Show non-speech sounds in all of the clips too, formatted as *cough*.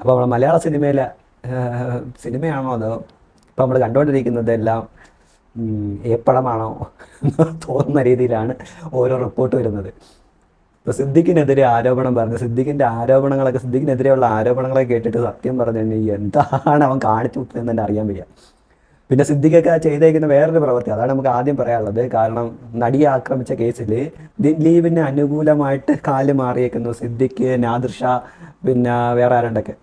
അപ്പോൾ നമ്മുടെ മലയാള സിനിമയിലെ സിനിമയാണോ അതോ ഇപ്പോൾ നമ്മൾ കണ്ടുകൊണ്ടിരിക്കുന്നത് എല്ലാം പടമാണോ തോന്നുന്ന രീതിയിലാണ് ഓരോ റിപ്പോർട്ട് വരുന്നത്. ഇപ്പോൾ സിദ്ദിഖിനെതിരെ ആരോപണം പറഞ്ഞു സിദ്ദിഖിന്റെ ആരോപണങ്ങളൊക്കെ സിദ്ദിഖിനെതിരെയുള്ള ആരോപണങ്ങളൊക്കെ കേട്ടിട്ട് സത്യം പറഞ്ഞു കഴിഞ്ഞാൽ എന്താണ് അവൻ കാണിച്ചു വിട്ടതെന്ന് തന്നെ അറിയാൻ വയ്യ. പിന്നെ സിദ്ദിഖൊക്കെ ചെയ്തേക്കുന്ന വേറൊരു പ്രവൃത്തി അതാണ് നമുക്ക് ആദ്യം പറയാനുള്ളത്. കാരണം നടിയെ ആക്രമിച്ച കേസിൽ ദിലീപിന് അനുകൂലമായിട്ട് കാൽ മാറിയേക്കുന്നു സിദ്ദിഖ് നാദിർഷ പിന്നെ വേറെ ആരുണ്ടൊക്കെ.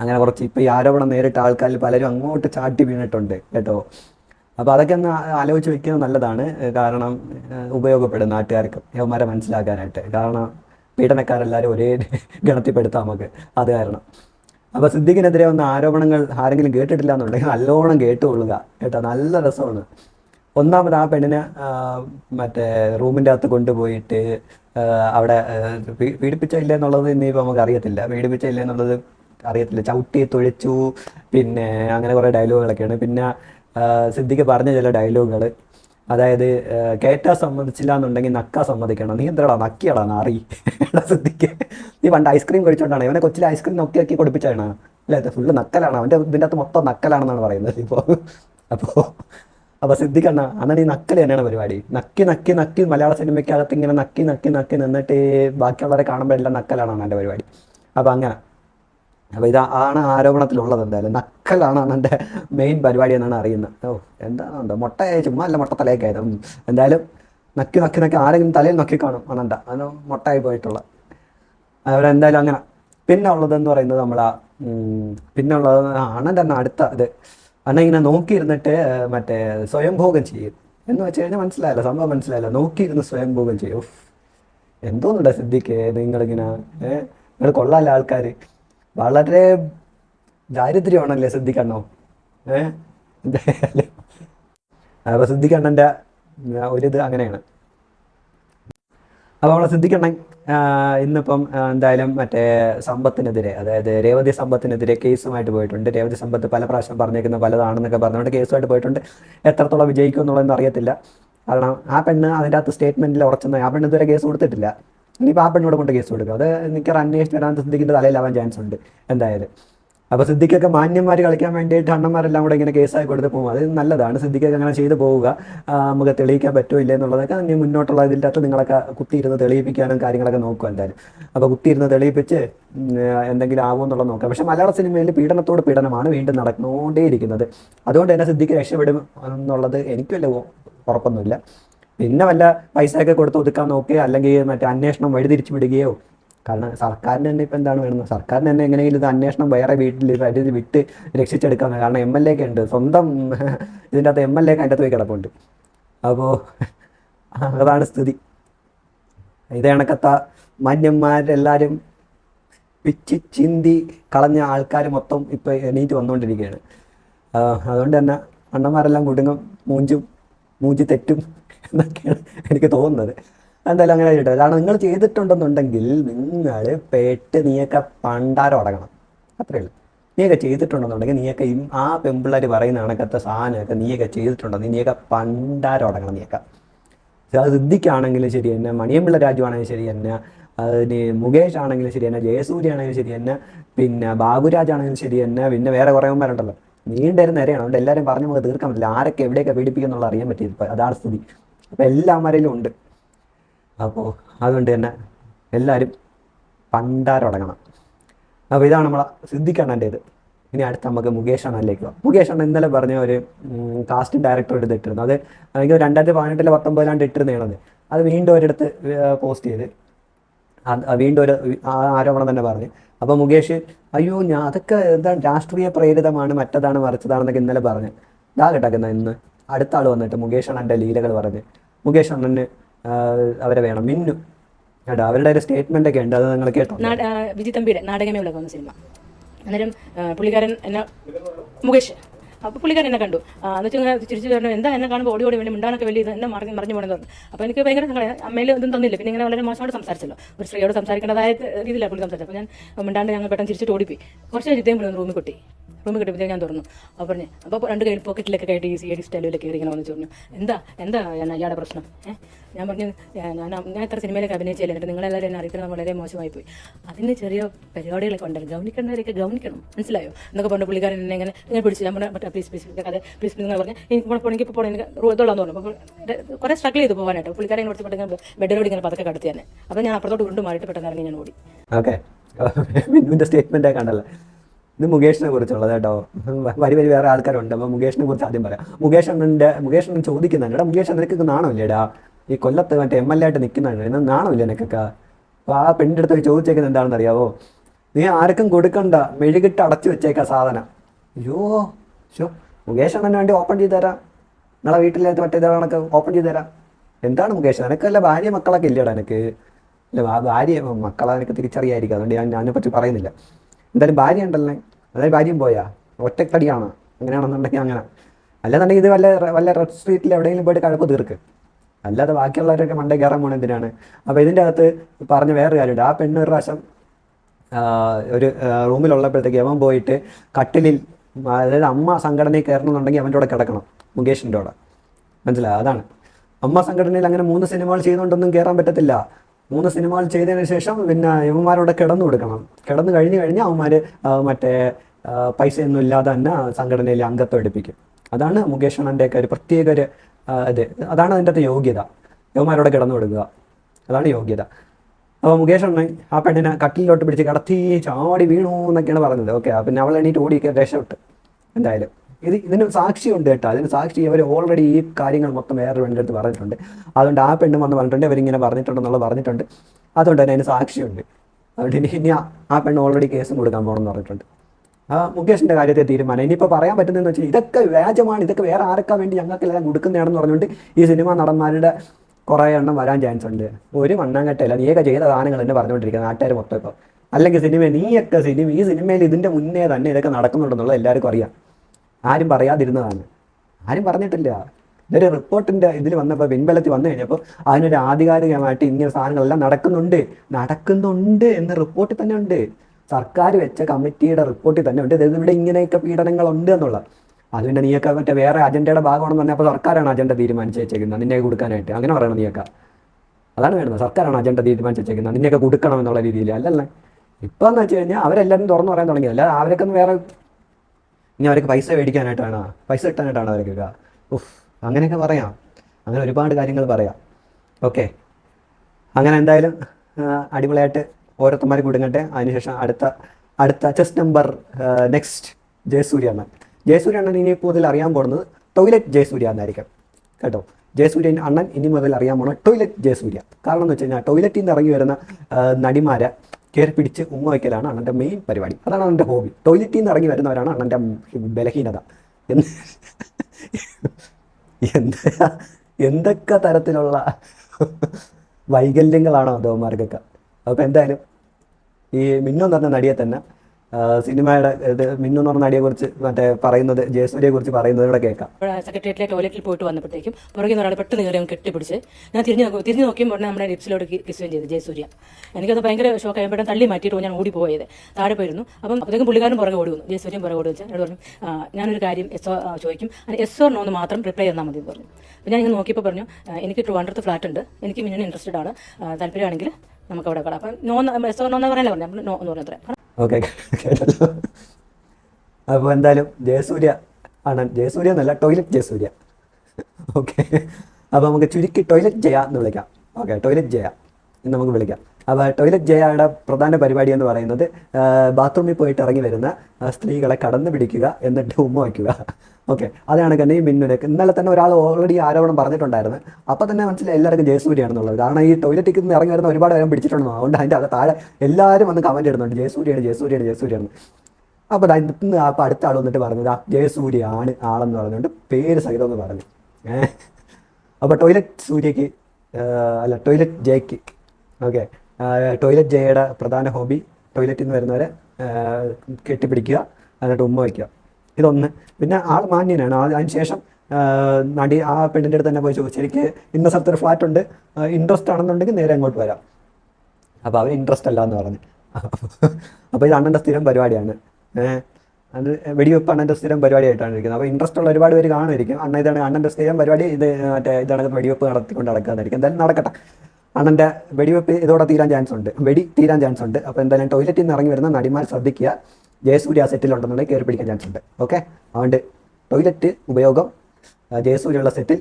അങ്ങനെ കുറച്ച് ഇപ്പോൾ ഈ ആരോപണം നേരിട്ട ആൾക്കാരിൽ പലരും അങ്ങോട്ട് ചാട്ടി വീണിട്ടുണ്ട് കേട്ടോ. അപ്പോൾ അതൊക്കെ ഒന്ന് ആലോചിച്ച് വെക്കുന്നത് നല്ലതാണ്. കാരണം ഉപയോഗപ്പെടും നാട്ടുകാർക്ക്. യവന്മാരെ മനസ്സിലാക്കാനായിട്ട്. കാരണം പീഡനക്കാരെല്ലാവരും ഒരേ *laughs* ഗണത്തിൽപ്പെടുത്താം നമുക്ക്. അത് കാരണം. അപ്പോൾ സിദ്ദിഖിനെതിരെ വന്ന ആരോപണങ്ങൾ ആരെങ്കിലും കേട്ടിട്ടില്ല എന്നുണ്ടെങ്കിൽ നല്ലോണം കേട്ടുകൊള്ളുക കേട്ടോ. നല്ല രസമാണ്. ഒന്നാമത് ആ പെണ്ണിനെ മറ്റേ റൂമിന്റെ അകത്ത് കൊണ്ടുപോയിട്ട് അവിടെ പീഡിപ്പിച്ചില്ല എന്നുള്ളത് ഇനിയിപ്പോൾ നമുക്ക് അറിയത്തില്ല. പീഡിപ്പിച്ചില്ല എന്നുള്ളത് അറിയത്തില്ല. ചവിട്ടി തൊഴിച്ചു പിന്നെ അങ്ങനെ കുറേ ഡയലോഗുകളൊക്കെയാണ്. പിന്നെ സിദ്ധിക്ക് പറഞ്ഞ ചില ഡയലോഗുകൾ അതായത് കേറ്റാ സമ്മതിച്ചില്ല എന്നുണ്ടെങ്കിൽ നക്ക സമ്മതിക്കണം. നീ എന്താടാ നക്കിയടാ നാറി? സിദ്ദിഖ് നീ പണ്ട് ഐസ്ക്രീം കഴിച്ചോണ്ടാണ്. ഇവനെ കൊച്ചിലെ ഐസ്ക്രീം നോക്കി നോക്കി കൊടുപ്പിച്ചാണ്? അല്ലേ ഫുള്ള് നക്കലാണ്. അവന്റെ ഇതിന്റെ അകത്ത് മൊത്തം നക്കലാണെന്നാണ് പറയുന്നത് ഇപ്പോൾ അപ്പോൾ അപ്പോൾ സിദ്ധിക്കണ്ണ അന്നാണ് ഈ നക്കൽ തന്നെയാണ് പരിപാടി. നക്കി നക്കി നക്കി മലയാള സിനിമയ്ക്കകത്ത് ഇങ്ങനെ നക്കി നക്കി നക്കി നിന്നിട്ട് ബാക്കിയുള്ളവരെ കാണുമ്പോഴെല്ലാം നക്കലാണ് എന്റെ പരിപാടി. അപ്പോൾ അങ്ങനെ. അപ്പോൾ ആണ് ആരോപണത്തിലുള്ളത് എന്തായാലും. നക്കലാണ് എന്റെ മെയിൻ പരിപാടി എന്നാണ് അറിയുന്നത്. ഓ എന്താണോ മുട്ട ചുമ്മാ അല്ല മുട്ട തലയൊക്കെ എന്തായാലും നക്കി നക്കി നക്കി ആരെങ്കിലും തലയിൽ നക്കി കാണും അണ്ണന്റെ അത് മുട്ടയായി പോയിട്ടുള്ള. അവരെന്തായാലും അങ്ങനെ. പിന്നെ ഉള്ളത് എന്ന് പറയുന്നത് നമ്മളാ പിന്നെ ഉള്ളത് ആണെന്റെ അടുത്ത ഇത്. അന്ന ഇങ്ങനെ നോക്കിയിരുന്നിട്ട് മറ്റേ സ്വയംഭോഗം ചെയ്യും. എന്ന് വെച്ച് കഴിഞ്ഞാൽ മനസ്സിലായല്ലോ സംഭവം മനസ്സിലായല്ലോ. നോക്കിയിരുന്ന് സ്വയംഭോഗം ചെയ്യും. എന്തോന്നുണ്ടോ സിദ്ധിക്ക്? നിങ്ങളിങ്ങനെ നിങ്ങൾ കൊള്ളാല്ല ആൾക്കാർ വളരെ ദാരിദ്ര്യമാണല്ലേ സിദ്ധിക്കണ്ണോ ഏഹ് അപ്പൊ അപ്പോൾ സിദ്ദിഖണ്ണന്റെ ഒരിത് അങ്ങനെയാണ്. അപ്പോൾ നമ്മളെ സിദ്ധിക്കണ്ണൻ ഇന്നിപ്പം എന്തായാലും മറ്റേ സമ്പത്തിനെതിരെ അതായത് രേവതി സമ്പത്തിനെതിരെ കേസുമായിട്ട് പോയിട്ടുണ്ട്. രേവതി സമ്പത്ത് പല പ്രാവശ്യം പറഞ്ഞേക്കുന്ന പലതാണെന്നൊക്കെ പറഞ്ഞുകൊണ്ട് കേസുമായിട്ട് പോയിട്ടുണ്ട്. എത്രത്തോളം വിജയിക്കും എന്നുള്ളതെന്ന് അറിയത്തില്ല. കാരണം ആ പെണ്ണ് അതിന്റെ അകത്ത് സ്റ്റേറ്റ്മെന്റിൽ ഉറച്ചെന്ന് ആ പെണ്ണ് ഇതുവരെ കേസ് കൊടുത്തിട്ടില്ല. ഇനിയിപ്പോൾ ആ പെണ്ണോട് കൊണ്ട് കേസ് കൊടുക്കുക അത് എനിക്ക് അന്വേഷിച്ച് വരാൻ സിദ്ദിഖിന്റെ തലയിലാവാൻ ചാൻസ് ഉണ്ട് എന്തായാലും. അപ്പോൾ സിദ്ദിഖൊക്കെ മാന്യന്മാർ കളിക്കാൻ വേണ്ടിയിട്ട് അണ്ണന്മാരെല്ലാം കൂടെ ഇങ്ങനെ കേസായി കൊടുത്ത് പോകും. അത് നല്ലതാണ്. സിദ്ദിഖൊക്കെ അങ്ങനെ ചെയ്തു പോവുക. നമുക്ക് തെളിയിക്കാൻ പറ്റുമോ ഇല്ല എന്നുള്ളതൊക്കെ ഇനി മുന്നോട്ടുള്ള ഇതിന്റെ അകത്ത് നിങ്ങളൊക്കെ കുത്തിയിരുന്ന് തെളിയിപ്പിക്കാനും കാര്യങ്ങളൊക്കെ നോക്കും എന്തായാലും. അപ്പോൾ കുത്തിയിരുന്ന് തെളിയിപ്പിച്ച് എന്തെങ്കിലും ആവുമോ എന്നുള്ളത് നോക്കാം പക്ഷേ മലയാള സിനിമയിൽ പീഡനത്തോട് പീഡനമാണ് വീണ്ടും നടന്നുകൊണ്ടേയിരിക്കുന്നത്. അതുകൊണ്ട് തന്നെ സിദ്ദിഖ് രക്ഷപ്പെടും എന്നുള്ളത് എനിക്ക് വല്ല ഉറപ്പൊന്നുമില്ല. പിന്നെ വല്ല പൈസയൊക്കെ കൊടുത്ത് ഒതുക്കാൻ നോക്കുകയോ അല്ലെങ്കിൽ മറ്റേ അന്വേഷണം വഴിതിരിച്ചു വിടുകയോ. കാരണം സർക്കാരിന് തന്നെ ഇപ്പം എന്താണ് വേണമെന്ന് സർക്കാരിന് തന്നെ എങ്ങനെയെങ്കിലും ഇത് അന്വേഷണം വേറെ വീട്ടിൽ ഇത് വിട്ട് രക്ഷിച്ചെടുക്കാൻ കാരണം എം എൽ എ ഒക്കെ ഉണ്ട്. സ്വന്തം ഇതിന്റെ അകത്ത് എം എൽ എ ഒക്കെ പോയി കിടപ്പുണ്ട്. അപ്പോൾ അതാണ് സ്ഥിതി. ഇത് കണക്കത്ത മാന്യന്മാരെല്ലാവരും പിച്ചി ചിന്തി കളഞ്ഞ ആൾക്കാർ മൊത്തം ഇപ്പോൾ എണീറ്റ് വന്നുകൊണ്ടിരിക്കുകയാണ് അതുകൊണ്ട് തന്നെ അണ്ണന്മാരെല്ലാം കുടുങ്ങും മൂഞ്ചും മൂഞ്ചി തെറ്റും. എന്നൊക്കെയാണ് എനിക്ക് തോന്നുന്നത്. എന്തായാലും അങ്ങനെ ചെയ്തിട്ട് കാരണം നിങ്ങൾ ചെയ്തിട്ടുണ്ടെന്നുണ്ടെങ്കിൽ നിങ്ങൾ പേട്ട് നീയൊക്കെ പണ്ടാരം അടങ്ങണം അത്രേ ഉള്ളൂ. നീയൊക്കെ ചെയ്തിട്ടുണ്ടെന്നുണ്ടെങ്കിൽ നീയൊക്കെ ആ പെമ്പിള്ളേർ പറയുന്ന കണക്കത്തെ സാധനമൊക്കെ നീയൊക്കെ ചെയ്തിട്ടുണ്ടെന്ന് നീയൊക്കെ പണ്ടാരം അടങ്ങണം നീയൊക്കെ. അത് സിദ്ദിഖാണെങ്കിലും ശരി തന്നെ മണിയമ്പിള്ള രാജു ആണെങ്കിലും ശരി തന്നെ അതിന് മുകേഷ് ആണെങ്കിലും ശരി തന്നെ ജയസൂര്യ ആണെങ്കിലും ശരി തന്നെ പിന്നെ ബാബുരാജ് ആണെങ്കിലും ശരി തന്നെ പിന്നെ വേറെ കുറേ പേരുണ്ടല്ലോ നീണ്ടൊരു നിരയാണ്. അതുകൊണ്ട് എല്ലാവരും പറഞ്ഞു നമുക്ക് തീർക്കാൻ പറ്റില്ല. ആരൊക്കെ എവിടെയൊക്കെ പീഡിപ്പിക്കുന്നുള്ള അറിയാൻ പറ്റിയത് അതാണ് സ്ഥിതി. അപ്പം എല്ലാവരിലും ഉണ്ട്. അപ്പോൾ അതുകൊണ്ട് തന്നെ എല്ലാവരും പണ്ടാരടങ്ങണം അപ്പോൾ ഇതാണ് നമ്മളെ സിദ്ദിഖണ്ണന്റേത് ഇനി അടുത്ത നമുക്ക് മുകേഷ് അണ്ണനിലേക്ക് പോകാം. മുകേഷ് അണ്ണൻ ഇന്നലെ പറഞ്ഞ ഒരു കാസ്റ്റിംഗ് ഡയറക്ടർ എടുത്ത് ഇട്ടിരുന്നു. അത് എനിക്ക് രണ്ടായിരത്തി പതിനെട്ടിലെ പത്തൊമ്പതിലാണ്ട് ഇട്ടിരുന്നതാണത്. അത് വീണ്ടും ഒരിടത്ത് പോസ്റ്റ് ചെയ്ത്. വീണ്ടും ഒരു ആരോപണം തന്നെ പറഞ്ഞു. അപ്പോൾ മുകേഷ് അയ്യോ ഞാൻ അതൊക്കെ എന്താ രാഷ്ട്രീയ പ്രേരിതമാണ് മറ്റതാണ് മറിച്ചതാണെന്നൊക്കെ ഇന്നലെ പറഞ്ഞു. ഇതാ കിടക്കുന്ന ഇന്ന് അടുത്ത ആൾ വന്നിട്ട് മുകേഷ് അണ്ണന്റെ ലീലകൾ പറഞ്ഞ്. മുകേഷ് അണ്ണന് അവരെ വേണം. മിന്നു കേട്ടോ അവരുടെ ഒരു സ്റ്റേറ്റ്മെന്റ് ഒക്കെ ഉണ്ട്. അത് നിങ്ങൾ കേട്ടോ. വിജി തമ്പിയുടെ നാടകമേ ഉള്ള സിനിമ. അന്നേരം പുള്ളിക്കാരൻ എന്നെ മുകേഷ് അപ്പോൾ പുള്ളിക്കാരൻ എന്നെ കണ്ടു. എന്നിട്ട് ഇങ്ങനെ ചിരിച്ചു പറഞ്ഞു എന്താ എന്നെ കാണുമ്പോൾ ഓടി ഓടി വേണ്ടി മിണ്ടാനൊക്കെ വലിയ ഇത് എന്നെ മറിഞ്ഞ് മറിഞ്ഞു പോകണമെന്ന് പറഞ്ഞു അപ്പോൾ എനിക്ക് ഭയങ്കര സങ്കടം. അമ്മയിൽ ഒന്നും തന്നില്ല. പിന്നെ ഇങ്ങനെ വളരെ മോശമായിട്ട് സംസാരിച്ചല്ലോ. ഒരു സ്ത്രീയോട് സംസാരിക്കേണ്ടതായ രീതിയിലാണ് പുള്ളി സംസാരിച്ചത്. അപ്പോൾ ഞാൻ മിണ്ടാണ്ട് ഞങ്ങൾ പെട്ടെന്ന് ചിരിച്ചിട്ട് ഓടിപ്പോയി. കുറച്ച് കഴിഞ്ഞ് ഇദ്ദേഹം റൂമിൽ കൊട്ടി. റൂമിൽ കിട്ടിയപ്പോൾ ഞാൻ തുറന്നു. അപ്പോൾ പറഞ്ഞു അപ്പോൾ രണ്ട് കയ്യിൽ പോക്കറ്റിലൊക്കെ കയറ്റി സി ഡി സ്റ്റൈലിലൊക്കെ വന്ന് ചോദിച്ചു എന്താ എന്താ അയാളുടെ പ്രശ്നം? ഞാൻ പറഞ്ഞു ഞാൻ ഞാൻ എത്ര സിനിമയിലൊക്കെ അഭിനയിച്ചില്ല എന്നിട്ട് നിങ്ങളെല്ലാവരും എന്നെ അറിയിക്കുന്നത് വളരെ മോശമായി പോയി. അതിന് ചെറിയ പരിപാടികളൊക്കെ ഉണ്ടല്ലോ. ഗവനിക്കേണ്ടവരൊക്കെ ഗവണിക്കണം മനസ്സിലായോ? എന്നൊക്കെ പറഞ്ഞു പുള്ളിക്കാരൻ എന്നെ ഇങ്ങനെ ഇങ്ങനെ പിടിച്ച് ഞാൻ പറഞ്ഞു പ്ലീസ് പ്ലീസ് അതെ പ്ലീസ് നിങ്ങൾ പറഞ്ഞു എനിക്ക് ഇപ്പോൾ പോകണമെങ്കിൽ ഇപ്പോൾ പോകണം എനിക്ക് ഇതുള്ളതെന്ന് പറഞ്ഞു. അപ്പോൾ കുറേ സ്ട്രഗിൾ ചെയ്ത് പോകാനായിട്ട് പുള്ളിക്കാരൻ കുറച്ച് പെട്ടെന്ന് ബെഡിലോട് ഇങ്ങനെ പതൊക്കെ കടത്തി തന്നെ. അപ്പോൾ ഞാൻ അപ്പുറത്തോട്ട് കൊണ്ടുമാറിയിട്ട് മാറിയിട്ട് പെട്ടെന്ന് ഇറങ്ങി ഞാൻ ഓടി. ഓക്കെ *laughs* സ്റ്റേറ്റ്മെന്റായി കണ്ടല്ലോ. ഇത് മുകേഷിനെ കുറിച്ചുള്ളത് കേട്ടോ. വരി വരി വേറെ ആൾക്കാരുണ്ട്. അപ്പോൾ മുകേഷിനെ കുറിച്ച് ആദ്യം പറയാം. മുകേഷ് അണ്ണന്റെ മുകേഷ് അണ്ണൻ ചോദിക്കുന്നുണ്ട് എടാ മുകേഷ് നിനക്ക് നാണമില്ലേടാ ഈ കൊല്ലത്ത് മറ്റേ എം എൽ എ ആയിട്ട് നിൽക്കുന്നുണ്ട് എന്നാൽ നാണമില്ല എനിക്കൊക്കെ അപ്പോൾ ആ പെണ്ണിന്റെ അടുത്ത് ചോദിച്ചേക്കുന്നത് എന്താണെന്ന് അറിയാവോ? നീ ആർക്കും കൊടുക്കണ്ട. മെഴുകിട്ട് അടച്ചു വെച്ചേക്ക സാധനം. അയ്യോ ഷോ മുകേഷ് അണ്ണന് വേണ്ടി ഓപ്പൺ ചെയ്ത് തരാം. നിങ്ങളെ വീട്ടിലെ മറ്റേ ഇതാണൊക്കെ ഓപ്പൺ ചെയ്ത് തരാം. എന്താണ് മുകേഷ്? നിനക്കല്ല ഭാര്യ മക്കളൊക്കെ ഇല്ലടാ എനിക്ക് അല്ല ഭാര്യ മക്കളെ എനിക്ക് തിരിച്ചറിയായിരിക്കും. അതുകൊണ്ട് ഞാൻ ഞാനെ പറ്റി പറയുന്നില്ല. എന്തായാലും ഭാര്യ ഉണ്ടല്ലേ. അതായത് ഭാര്യയും പോയാ. ഒറ്റക്കടിയാണ്. അങ്ങനെയാണെന്നുണ്ടെങ്കിൽ അങ്ങനെ. അല്ലാന്നുണ്ടെങ്കിൽ ഇത് വല്ല വല്ല റെഡ് സ്ട്രീറ്റിൽ എവിടെയെങ്കിലും പോയിട്ട് കഴപ്പ് തീർക്ക്. അല്ലാതെ ബാക്കിയുള്ളവരൊക്കെ മണ്ടേ കയറാൻ പോകണം എന്തിനാണ്? അപ്പോൾ ഇതിന്റെ അകത്ത് പറഞ്ഞ വേറൊരു കാര്യമുണ്ട്. ആ പെണ്ണ് ഒരു പ്രാവശ്യം ഒരു റൂമിലുള്ളപ്പോഴത്തേക്ക് അവൻ പോയിട്ട് കട്ടിലിൽ അതായത് അമ്മ സംഘടനയിൽ കയറണമെന്നുണ്ടെങ്കിൽ അവന്റെ കൂടെ കിടക്കണം. മുകേഷിന്റെ കൂടെ. മനസ്സിലായി? അതാണ്. അമ്മ സംഘടനയിൽ അങ്ങനെ മൂന്ന് സിനിമകൾ ചെയ്തുകൊണ്ടൊന്നും കയറാൻ പറ്റത്തില്ല. മൂന്ന് സിനിമകൾ ചെയ്തതിന് ശേഷം പിന്നെ യവന്മാരോടെ കിടന്നു കൊടുക്കണം. കിടന്നു കഴിഞ്ഞ് കഴിഞ്ഞാൽ അവന്മാർ മറ്റേ പൈസയൊന്നും ഇല്ലാതെ തന്നെ സംഘടനയിൽ അംഗത്വം എടുപ്പിക്കും. അതാണ് മുകേഷ് അണ്ണന്റെയൊക്കെ ഒരു പ്രത്യേക ഒരു ഇത്. അതാണ് അതിന്റെ അകത്ത് യോഗ്യത. യവന്മാരോടെ കിടന്നു കൊടുക്കുക. അതാണ് യോഗ്യത. അപ്പോൾ മുകേഷ് അണ്ണൻ ആ പെണ്ണിനെ കട്ടിലോട്ട് പിടിച്ച് കടത്തി ചാടി വീണു എന്നൊക്കെയാണ് പറഞ്ഞത്. ഓക്കെ പിന്നെ അവൾ എണീറ്റ് ഓടി രക്ഷപ്പെട്ട്. എന്തായാലും. ഇത് ഇതിന് സാക്ഷിയുണ്ട് കേട്ടോ. അതിന് സാക്ഷി അവർ ഓൾറെഡി ഈ കാര്യങ്ങൾ മൊത്തം വേറെ പെണ്ണിന്റെ അടുത്ത് പറഞ്ഞിട്ടുണ്ട്. അതുകൊണ്ട് ആ പെണ്ണ് വന്ന് പറഞ്ഞിട്ടുണ്ട്. ഇവരിങ്ങനെ പറഞ്ഞിട്ടുണ്ടെന്നുള്ളത് പറഞ്ഞിട്ടുണ്ട്. അതുകൊണ്ട് തന്നെ അതിന് സാക്ഷിയുണ്ട്. അതുകൊണ്ട് ഇനി ഇനി ആ- പെണ്ണ് ഓൾറെഡി കേസും കൊടുക്കാൻ പോകണമെന്ന് പറഞ്ഞിട്ടുണ്ട്. ആ മുകേഷിന്റെ കാര്യത്തെ തീരുമാനം. ഇനിയിപ്പോൾ പറയാൻ പറ്റുന്നതെന്ന് വെച്ചാൽ ഇതൊക്കെ വ്യാജമാണ്. ഇതൊക്കെ വേറെ ആർക്കാ വേണ്ടി ഞങ്ങൾക്കെല്ലാം കൊടുക്കുന്നതാണെന്ന് പറഞ്ഞുകൊണ്ട് ഈ സിനിമ നടന്മാരുടെ കുറേ എണ്ണം വരാൻ ചാൻസ് ഉണ്ട്. ഒരു മണ്ണാങ്കട്ടല്ല നീയൊക്കെ ചെയ്ത സാധനങ്ങൾ തന്നെ പറഞ്ഞുകൊണ്ടിരിക്കുന്നത് നാട്ടുകാർ മൊത്തം ഇപ്പോൾ അല്ലെങ്കിൽ സിനിമ നീയൊക്കെ സിനിമ ഈ സിനിമയിൽ ഇതിന്റെ മുന്നേ തന്നെ ഇതൊക്കെ നടക്കുന്നുണ്ടെന്നുള്ളത് എല്ലാവർക്കും അറിയാം. ആരും പറയാതിരുന്നതാണ്. ആരും പറഞ്ഞിട്ടില്ല. ഇതൊരു റിപ്പോർട്ടിന്റെ ഇതിൽ വന്നപ്പോൾ പിൻബലത്തിൽ വന്നു കഴിഞ്ഞപ്പോൾ അതിനൊരു ആധികാരികമായിട്ട് ഇങ്ങനെ സാധനങ്ങളെല്ലാം നടക്കുന്നുണ്ട്. നടക്കുന്നുണ്ട് എന്ന റിപ്പോർട്ടിൽ തന്നെ ഉണ്ട്. സർക്കാർ വെച്ച കമ്മിറ്റിയുടെ റിപ്പോർട്ടിൽ തന്നെ ഉണ്ട്. ഇവിടെ ഇങ്ങനെയൊക്കെ പീഡനങ്ങളുണ്ട് എന്നുള്ള അതുകൊണ്ട് നീയൊക്കെ മറ്റേ വേറെ അജണ്ടയുടെ ഭാഗമാണെന്ന് പറഞ്ഞപ്പോൾ സർക്കാരാണ് അജണ്ട തീരുമാനിച്ച് വെച്ചേക്കുന്നത്. നിന്നെ കൊടുക്കാനായിട്ട്. അങ്ങനെ പറയണം നീയൊക്കെ. അതാണ് വേണ്ടത്. സർക്കാരാണ് അജണ്ട തീരുമാനിച്ച് വെച്ചേക്കുന്നത്. നിന്നെയൊക്കെ കൊടുക്കണം എന്നുള്ള രീതിയിൽ. അല്ലല്ലേ. ഇപ്പം എന്ന് വെച്ച് കഴിഞ്ഞാൽ അവരെല്ലാവരും തുറന്നു പറയാൻ തുടങ്ങി. അല്ലാതെ അവരൊക്കെ വേറെ ഇനി അവർക്ക് പൈസ മേടിക്കാനായിട്ടാണ്? പൈസ കിട്ടാനായിട്ടാണ് അവർക്ക് ഉഫ് അങ്ങനെയൊക്കെ പറയാം. അങ്ങനെ ഒരുപാട് കാര്യങ്ങൾ പറയാം. ഓക്കെ. അങ്ങനെ എന്തായാലും അടിപൊളിയായിട്ട് ഓരോരുത്തന്മാർ കുടുങ്ങട്ടെ. അതിനുശേഷം അടുത്ത അടുത്ത ചെസ് നമ്പർ നെക്സ്റ്റ് ജയസൂര്യ അണ്ണൻ. ജയസൂര്യ അണ്ണൻ ഇനി കൂടുതൽ അറിയാൻ പോകുന്നത് ടോയ്ലറ്റ് ജയസൂര്യ എന്നായിരിക്കും കേട്ടോ? ജയസൂര്യൻ അണ്ണൻ ഇനി മുതൽ അറിയാൻ പോകുന്നത് ടോയ്ലറ്റ് ജയസൂര്യ. കാരണം എന്ന് വെച്ച് കഴിഞ്ഞാൽ ടോയ്ലറ്റിൽ നിന്ന് ഇറങ്ങി വരുന്ന നടിമാരെ കയറി പിടിച്ച് ഉമ്മ വയ്ക്കലാണ് അണ്ണന്റെ മെയിൻ പരിപാടി. അതാണ് അണ്ണന്റെ ഹോബി ടോയ്ലറ്റിൽ നിന്ന് ഇറങ്ങി വരുന്നവരാണ് അണ്ണന്റെ ബലഹീനത. എന്ന് എന്താ എന്തൊക്കെ തരത്തിലുള്ള വൈകല്യങ്ങളാണോ അതോമാർക്കൊക്കെ അപ്പോൾ എന്തായാലും ഈ മിന്നു എന്ന് പറഞ്ഞ നടിയെ തന്നെ സിനിമയുടെ മിന്നു എന്ന് പറഞ്ഞ നടിയെ കുറിച്ച് മറ്റേ പറയുന്നത് ജയസൂര്യയെ കുറിച്ച് പറയുന്നത് കേൾക്കാം. സെക്രട്ടേറിയറ്റിലെ ടോയ്ലറ്റിൽ പോയിട്ട് വന്നപ്പോഴത്തേക്കും പുറകിൽ ഒരാൾ പെട്ടെന്ന് കയറി കെട്ടിപ്പിടിച്ച് ഞാൻ തിരിഞ്ഞു നോക്കും തിരിഞ്ഞു നോക്കിയപ്പോൾ നമ്മുടെ ലിപ്സിലോട് കിസ്സും ചെയ്ത് ജയസൂര്യ. എനിക്കത് ഭയങ്കര ഷോക്ക് ആയപ്പോഴും തള്ളി മാറ്റിയിട്ട് ഞാൻ ഓടി പോയത് താഴെ പോയിരുന്നു. അപ്പം അപ്പോഴത്തേക്കും പുള്ളിക്കാരൻ പുറകെ ഓടി വന്നു ജയസൂര്യൻ പുറകെ ഓടി വെച്ചാൽ പറഞ്ഞു "ആ, ഞാനൊരു കാര്യം എസ് ഓ ചോദിക്കും. എസ് ഓർ നോ എന്ന് മാത്രം റിപ്ലൈ തന്നാൽ മതി പറഞ്ഞു. അപ്പം ഞാൻ ഇങ്ങനെ നോക്കിയപ്പോൾ പറഞ്ഞു എനിക്ക് ട്രിവാൻഡ്രത്ത് ഫ്ലാറ്റ് ഉണ്ട്. എനിക്ക് മിന്നിന് ഇൻട്രസ്റ്റഡ് ആണ്. താല്പര്യമാണെങ്കിൽ നമുക്ക് അവിടെ കളാം അപ്പം നോ ഓർ നോ എന്ന് പറഞ്ഞു? നമ്മൾ നോ എന്ന് പറഞ്ഞു അത്ര ഓക്കെ അപ്പോൾ എന്തായാലും ജയസൂര്യ ആണ്. ജയസൂര്യ എന്നല്ല ടോയ്ലറ്റ് ജയസൂര്യ. ഓക്കെ. അപ്പോൾ നമുക്ക് ചുരുക്കി ടോയ്ലറ്റ് ജയ എന്ന് വിളിക്കാം. Okay toilet Jaya. എന്ന് നമുക്ക് വിളിക്കാം. അപ്പോൾ ടോയ്ലറ്റ് ജയയുടെ പ്രധാന പരിപാടി എന്ന് പറയുന്നത് ബാത്റൂമിൽ പോയിട്ട് ഇറങ്ങി വരുന്ന സ്ത്രീകളെ കടന്നു പിടിക്കുക എന്നിട്ട് ഉമ്മ വയ്ക്കുക. ഓക്കെ. അതാണ് തന്നെ ഈ മിന്നുനക്ക്. ഇന്നലെ തന്നെ ഒരാൾ ഓൾറെഡി ആരോപണം പറഞ്ഞിട്ടുണ്ടായിരുന്നു. അപ്പോൾ തന്നെ മനസ്സിലായി എല്ലാവർക്കും ജയസൂര്യാണെന്നുള്ളത് കാരണം ഈ ടോയ്ലറ്റിൽ നിന്ന് ഇറങ്ങി വരുന്ന ഒരുപാട് പേരും പിടിച്ചിട്ടുണ്ടോ അതുകൊണ്ട് അതിന്റെ അകത്ത് താഴെ എല്ലാവരും വന്ന് കമന്റ് ഇടുന്നുണ്ട്. ജയസൂര്യാണ് ജയസൂര്യാണ് ജയസൂര്യാണ് അപ്പോൾ ഇന്ന് അപ്പോൾ അടുത്ത ആൾ വന്നിട്ട് പറഞ്ഞത് ജയസൂര്യ ആണ് ആളെന്ന് പറഞ്ഞുകൊണ്ട് പേര് സഹിതം എന്ന് പറഞ്ഞു. അപ്പോൾ ടോയ്ലറ്റ് സൂര്യക്ക് അല്ല ടോയ്ലറ്റ് ജയക്ക് ഓക്കെ ടോയ്ലറ്റ് ജയയുടെ പ്രധാന ഹോബി ടോയ്ലറ്റിൽ നിന്ന് വരുന്നവരെ കെട്ടിപ്പിടിക്കുക എന്നിട്ട് ഉമ്മ വയ്ക്കുക. ഇതൊന്ന്. പിന്നെ ആൾ മാന്യനാണ്. അതിന് ശേഷം നടി ആ പെണ്ണിന്റെ അടുത്ത് തന്നെ പോയി ചോദിച്ചു. എനിക്ക് ഇന്ന സ്ഥലത്തൊരു ഫ്ലാറ്റ് ഉണ്ട്. ഇൻട്രസ്റ്റ് ആണെന്നുണ്ടെങ്കിൽ നേരെ അങ്ങോട്ട് വരാം. അപ്പോൾ അവർ ഇൻട്രസ്റ്റ് അല്ല എന്ന് പറഞ്ഞു. അപ്പോൾ ഇത് അണ്ണന്റെ സ്ഥിരം പരിപാടിയാണ്. അത് വെടിവെപ്പ് അണ്ണന്റെ സ്ഥിരം പരിപാടിയായിട്ടാണ് ഇരിക്കുന്നത്. അപ്പോൾ ഇൻട്രസ്റ്റ് ഉള്ള ഒരുപാട് പേര് കാണുമായിരിക്കും. അണ്ണ ഇതാണ് അണ്ണന്റെ സ്ഥിരം പരിപാടി. ഇത് മറ്റേ ഇതാണ് വെടിവെപ്പ് നടത്തിക്കൊണ്ട് നടക്കാതായിരിക്കും എന്തായാലും നടക്കട്ടെ. അണ്ണന്റെ വെടിവെപ്പ് ഇതോടെ തീരാൻ ചാൻസ് ഉണ്ട്. വെടി തീരാൻ ചാൻസ് ഉണ്ട്. അപ്പോൾ എന്തായാലും ടോയ്ലറ്റിൽ നിന്ന് ഇറങ്ങി വരുന്ന നടിമാർ ശ്രദ്ധിക്കുക. ജയസൂര്യ സെറ്റിൽ സെറ്റിലുണ്ടെന്നുണ്ടെങ്കിൽ കയറി പിടിക്കാൻ ചാൻസ് ഉണ്ട്. ഓക്കെ അതുകൊണ്ട് ടോയ്ലറ്റ് ഉപയോഗം ജയസൂര്യയുള്ള സെറ്റിൽ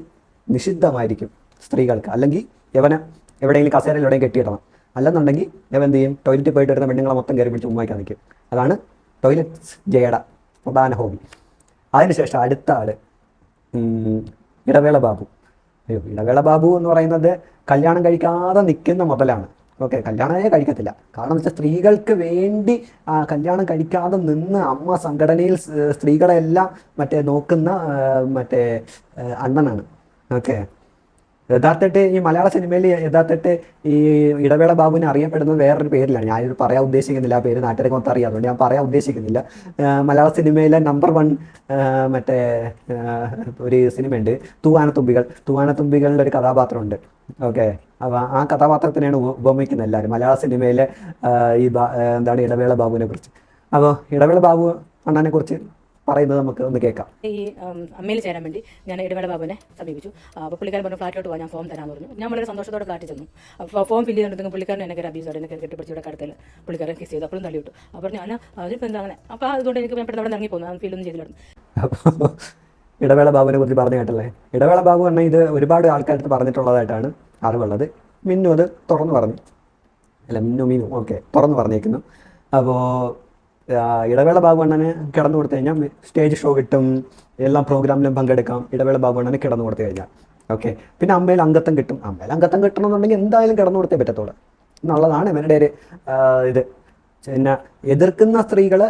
നിഷിദ്ധമായിരിക്കും സ്ത്രീകൾക്ക്. അല്ലെങ്കിൽ യവനെ എവിടെയെങ്കിലും കസേരയിൽ എവിടെയും കെട്ടിയിടണം. അല്ലെന്നുണ്ടെങ്കിൽ യവൻ എന്ത് ചെയ്യും? ടോയ്ലറ്റിൽ പോയിട്ട് വരുന്ന പെണ്ണുങ്ങളെ മൊത്തം കയറി പിടിച്ച് ഉമ്മാക്കാൻ നിൽക്കും അതാണ് ടോയ്ലറ്റ് ജയട പ്രധാന ഹോബി അതിനുശേഷം അടുത്ത ആൾ ഇടവേള ബാബു. ഇടവേള ബാബു എന്ന് പറയുന്നത് കല്യാണം കഴിക്കാതെ നിൽക്കുന്ന മുതലാണ്. ഓക്കെ കല്യാണമേ കഴിക്കത്തില്ല. കാരണം വെച്ചാൽ സ്ത്രീകൾക്ക് വേണ്ടി കല്യാണം കഴിക്കാതെ നിന്ന് അമ്മ സംഘടനയിൽ സ്ത്രീകളെല്ലാം സ്ത്രീകളെ മറ്റേ നോക്കുന്ന മറ്റേ അണ്ണനാണ്. ഓക്കെ. യഥാർത്ഥത്തെ ഈ മലയാള സിനിമയിൽ യഥാർത്ഥത്തെ ഈ ഇടവേള ബാബുവിനെ അറിയപ്പെടുന്നത് വേറൊരു പേരിലാണ്. ഞാനിത് പറയാൻ ഉദ്ദേശിക്കുന്നില്ല. ആ പേര് നാട്ടുകാരെ മൊത്തം അറിയാം. അതുകൊണ്ട് ഞാൻ പറയാൻ ഉദ്ദേശിക്കുന്നില്ല. മലയാള സിനിമയിലെ നമ്പർ വൺ മറ്റേ ഒരു സിനിമയുണ്ട്. തൂവാനത്തുമ്പികൾ. തൂവാനത്തുമ്പികളുടെ ഒരു കഥാപാത്രമുണ്ട്. ഓക്കെ. അപ്പോൾ ആ കഥാപാത്രത്തിനെയാണ് ഉപ- ഉപമിക്കുന്നത് എല്ലാവരും. മലയാള സിനിമയിലെ ഈ എന്താണ് ഇടവേള ബാബുവിനെ കുറിച്ച്. അപ്പോൾ ഇടവേള ബാബു അണ്ണാനെ കുറിച്ച് പറയുന്നത് നമുക്ക് ഒന്ന് കേൾക്കാം. ഈ അമ്മയിൽ ചേരാൻ വേണ്ടി ഞാൻ ഇടവേള ബാബുവിനെ സമീപിച്ചു. അപ്പോൾ പുള്ളിക്കാരൻ പറഞ്ഞു ഫ്ലാറ്റിലോട്ട് പോകാൻ ഞാൻ ഫോം തരാൻ പറഞ്ഞു. ഞാൻ വളരെ സന്തോഷത്തോടെ ഫ്ലാറ്റിൽ ചെന്നു. അപ്പോൾ ഫോം ഫില്ല് ചെയ്തിട്ടുണ്ടെങ്കിൽ പുള്ളിക്കാരൻ എന്നെ അബീസ് എന്നെ കെട്ടിപ്പിടിച്ചിവിടെ കടത്തിൽ പുള്ളിക്കാരൻ കിസ് ചെയ്തു. അപ്പോഴും തള്ളിവിട്ടു അപ്പോൾ ഞാൻ അതിപ്പോൾ എന്താ അങ്ങനെ? അപ്പോൾ അതുകൊണ്ട് എനിക്ക് പെട്ടെന്ന് അവിടെ ഇറങ്ങി പോകുന്നു ഫീലൊന്നും ചെയ്തില്ലായിരുന്നു. അപ്പോൾ ഇടവേള ബാബുവിനെ കുറിച്ച് പറഞ്ഞു കേട്ടല്ലേ? ഇടവേള ബാബു എന്നാൽ ഇത് ഒരുപാട് ആൾക്കാർക്ക് പറഞ്ഞിട്ടുള്ളതായിട്ടാണ് അറിവുള്ളത്. മിന്നു അത് തുറന്നു പറഞ്ഞു. അല്ല മിന്നു മീനു ഓക്കെ തുറന്നു പറഞ്ഞേക്കുന്നു. അപ്പോൾ ഇടവേള ഭാഗവണ്ണനെ കിടന്നു കൊടുത്തു കഴിഞ്ഞാൽ സ്റ്റേജ് ഷോ കിട്ടും. എല്ലാ പ്രോഗ്രാമിലും പങ്കെടുക്കാം. ഇടവേള ഭാഗവണ്ണനെ കിടന്നു കൊടുത്തു കഴിഞ്ഞാൽ. ഓക്കെ പിന്നെ അമ്മയിൽ അംഗത്വം കിട്ടും. അമ്മയിൽ അംഗത്വം കിട്ടണമെന്നുണ്ടെങ്കിൽ എന്തായാലും കിടന്നു കൊടുത്തേ പറ്റത്തുള്ളൂ. എന്നുള്ളതാണ് ഇവരുടെ ഒരു ഇത്. പിന്നെ എതിർക്കുന്ന സ്ത്രീകൾ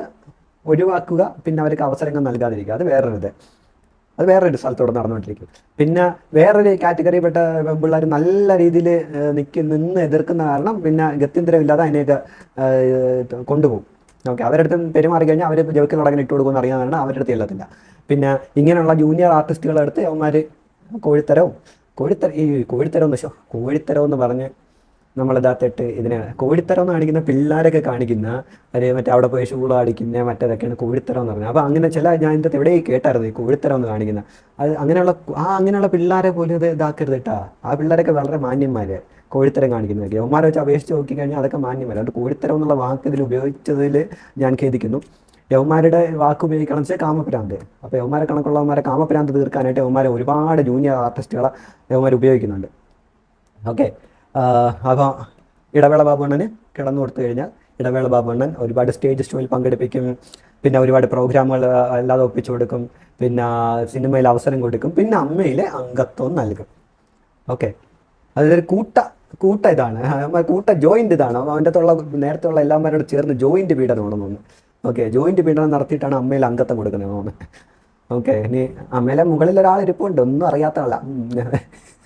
ഒഴിവാക്കുക പിന്നെ അവർക്ക് അവസരങ്ങൾ നൽകാതിരിക്കുക. അത് വേറൊരു ഇത്. അത് വേറൊരു സ്ഥലത്തോടെ നടന്നുകൊണ്ടിരിക്കും. പിന്നെ വേറൊരു കാറ്റഗറിയിൽപ്പെട്ട പിള്ളേർ നല്ല രീതിയിൽ നിൽക്കി നിന്ന് എതിർക്കുന്ന കാരണം പിന്നെ ഗത്യന്തരമില്ലാതെ അതിനെയൊക്കെ കൊണ്ടുപോകും. ഓക്കെ അവരുടെ അടുത്ത് പെരുമാറി കഴിഞ്ഞാൽ അവർ ജവക്കിൽ അടങ്ങനെ ഇട്ട് കൊടുക്കുമെന്ന് അവരുടെ അടുത്ത് ചെല്ലത്തില്ല. പിന്നെ ഇങ്ങനെയുള്ള ജൂനിയർ ആർട്ടിസ്റ്റുകളുടെ അടുത്ത് അവന്മാർ കോഴിത്തരവും കോഴിത്തര ഈ കോഴിത്തരം എന്ന് വെച്ചോ കോഴിത്തരം എന്ന് പറഞ്ഞ് നമ്മൾ ഇതാത്തിട്ട് ഇതിനെ കോഴിത്തരം എന്ന് കാണിക്കുന്ന പിള്ളേരൊക്കെ കാണിക്കുന്ന ഒരു മറ്റേ അവിടെ പോയി ഷൂള അടിക്കുന്ന മറ്റേതൊക്കെയാണ് കോഴിത്തരം എന്ന് പറഞ്ഞത് അപ്പോൾ അങ്ങനെ ചില ഞാൻ ഇതിന്റെ എവിടെ കേട്ടായിരുന്നു ഈ കോഴിത്തരം എന്ന് കാണിക്കുന്ന. അത് അങ്ങനെയുള്ള ആ അങ്ങനെയുള്ള പിള്ളേരെ പോലും ഇത് ഇതാക്കരുത് കേട്ടാ ആ പിള്ളേരൊക്കെ വളരെ മാന്യന്മാര് കോഴിത്തരം കാണിക്കുന്നതൊക്കെ അവന്മാരെ വെച്ച് അപേക്ഷിച്ച് നോക്കിക്കഴിഞ്ഞാൽ അതൊക്കെ മാന്യമല്ല അതുകൊണ്ട് കോഴിത്തരം എന്നുള്ള വാക്ക് ഇതിൽ ഉപയോഗിച്ചതിൽ ഞാൻ ഖേദിക്കുന്നു. യവന്മാരുടെ വാക്ക് ഉപയോഗിക്കണം വെച്ചാൽ കാമപ്രാന്ത് അപ്പോൾ യവന്മാരെ കണക്കുള്ളവന്മാരെ കാമപ്രാന്ത് തീർക്കാനായിട്ട് യവന്മാരെ ഒരുപാട് ജൂനിയർ ആർട്ടിസ്റ്റുകളെ യവന്മാർ ഉപയോഗിക്കുന്നുണ്ട്. ഓക്കെ. അപ്പോൾ ഇടവേള ബാബുണ്ണന് കിടന്നു കൊടുത്തു കഴിഞ്ഞാൽ ഇടവേള ബാബുണ്ണൻ ഒരുപാട് സ്റ്റേജ് ഷോയിൽ പങ്കെടുപ്പിക്കും. പിന്നെ ഒരുപാട് പ്രോഗ്രാമുകൾ അല്ലാതെ ഒപ്പിച്ചു കൊടുക്കും. പിന്നെ സിനിമയിൽ അവസരം കൊടുക്കും. പിന്നെ അമ്മയിലെ അംഗത്വം നൽകും. ഓക്കെ. അതൊരു കൂട്ട കൂട്ട ഇതാണ്. കൂട്ട ജോയിന്റ് ഇതാണ്. അവന്റെ തുള്ള നേരത്തെ ഉള്ള എല്ലാവരോട് ചേർന്ന് ജോയിന്റ് പീഡനമാണെന്ന് തോന്നുന്നു. ഓക്കെ ജോയിന്റ് പീഡനം നടത്തിയിട്ടാണ് അമ്മയിൽ അംഗത്വം കൊടുക്കുന്നത് തോന്നുന്നു. ഓക്കെ ഇനി അമ്മയിലെ മുകളിൽ ഒരാൾ ഇരിപ്പുണ്ട്. ഒന്നും അറിയാത്ത ആളാ. ഉം.